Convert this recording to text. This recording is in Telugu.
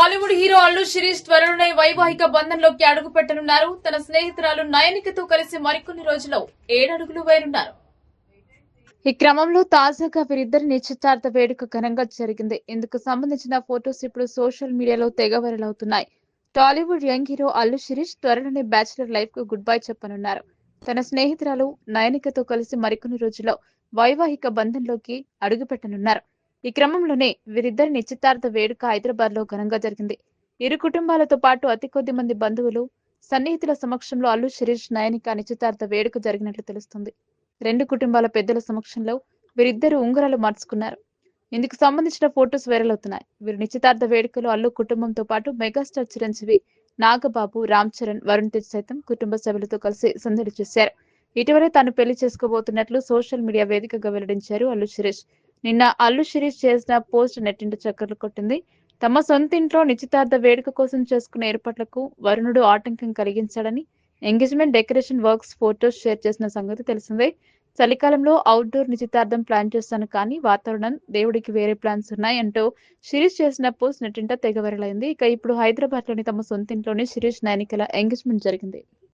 టాలీవుడ్ హీరో అల్లు శిరీష్ త్వరలోనే వైవాహిక బంధంలోకి అడుగు పెట్టనున్నారు తన స్నేహితురాలు నయనికతో కలిసి మరికొన్ని రోజుల్లో ఏడడుగులు వేరున్నారు. ఈ క్రమంలో తాజాగా వీరిద్దరి నిశ్చితార్థ వేడుక ఘనంగా జరిగింది. ఇందుకు సంబంధించిన ఫోటోస్ ఇప్పుడు సోషల్ మీడియాలో తెగ వైరల్ అవుతున్నాయి. Tollywood young hero Allu Sirish త్వరలోనే బ్యాచిలర్ లైఫ్కు గుడ్ బై చెప్పనున్నారు. తన స్నేహితురాలు నయనికతో కలిసి మరికొన్ని రోజుల్లో వైవాహిక బంధంలోకి అడుగు పెట్టనున్నారు ఈ క్రమంలోనే వీరిద్దరి నిశ్చితార్థ వేడుక హైదరాబాద్లో ఘనంగా జరిగింది. ఇరు కుటుంబాలతో పాటు అతి కొద్ది మంది బంధువులు సన్నిహితుల సమక్షంలో అల్లు శిరీష్ నయనిక నిశ్చితార్థ వేడుక జరిగినట్లు తెలుస్తుంది. రెండు కుటుంబాల పెద్దల సమక్షంలో వీరిద్దరు ఉంగరాలు మార్చుకున్నారు. ఇందుకు సంబంధించిన ఫోటోస్ వైరల్ అవుతున్నాయి. వీరి నిశ్చితార్థ వేడుకలో అల్లు కుటుంబంతో పాటు మెగాస్టార్ చిరంజీవి నాగబాబు రామ్ చరణ్ వరుణ్ తేజ్ సైతం కుటుంబ సభ్యులతో కలిసి సందడి చేశారు. ఇటీవలే తాను పెళ్ళి చేసుకోబోతున్నట్లు సోషల్ మీడియా వేదికగా వెల్లడించారు అల్లు శిరీష్. నిన్న అల్లు శిరీష్ చేసిన పోస్ట్ నెట్టింట చక్కర్లు కొట్టింది. తమ సొంతింట్లో నిశ్చితార్థ వేడుక కోసం చేసుకున్న ఏర్పాట్లకు వరుణుడు ఆటంకం కలిగించాడని engagement decoration works photos share చేసిన సంగతి తెలిసిందే. చలికాలంలో అవుట్డోర్ నిశ్చితార్థం ప్లాన్ చేస్తాను కానీ వాతావరణం దేవుడికి వేరే ప్లాన్స్ ఉన్నాయి అంటూ శిరీష్ చేసిన పోస్ట్ నెట్టింట తెగవరలైంది ఇక ఇప్పుడు హైదరాబాద్లోని తమ సొంతింట్లోనే శిరీష్ నైనికల ఎంగేజ్మెంట్ జరిగింది.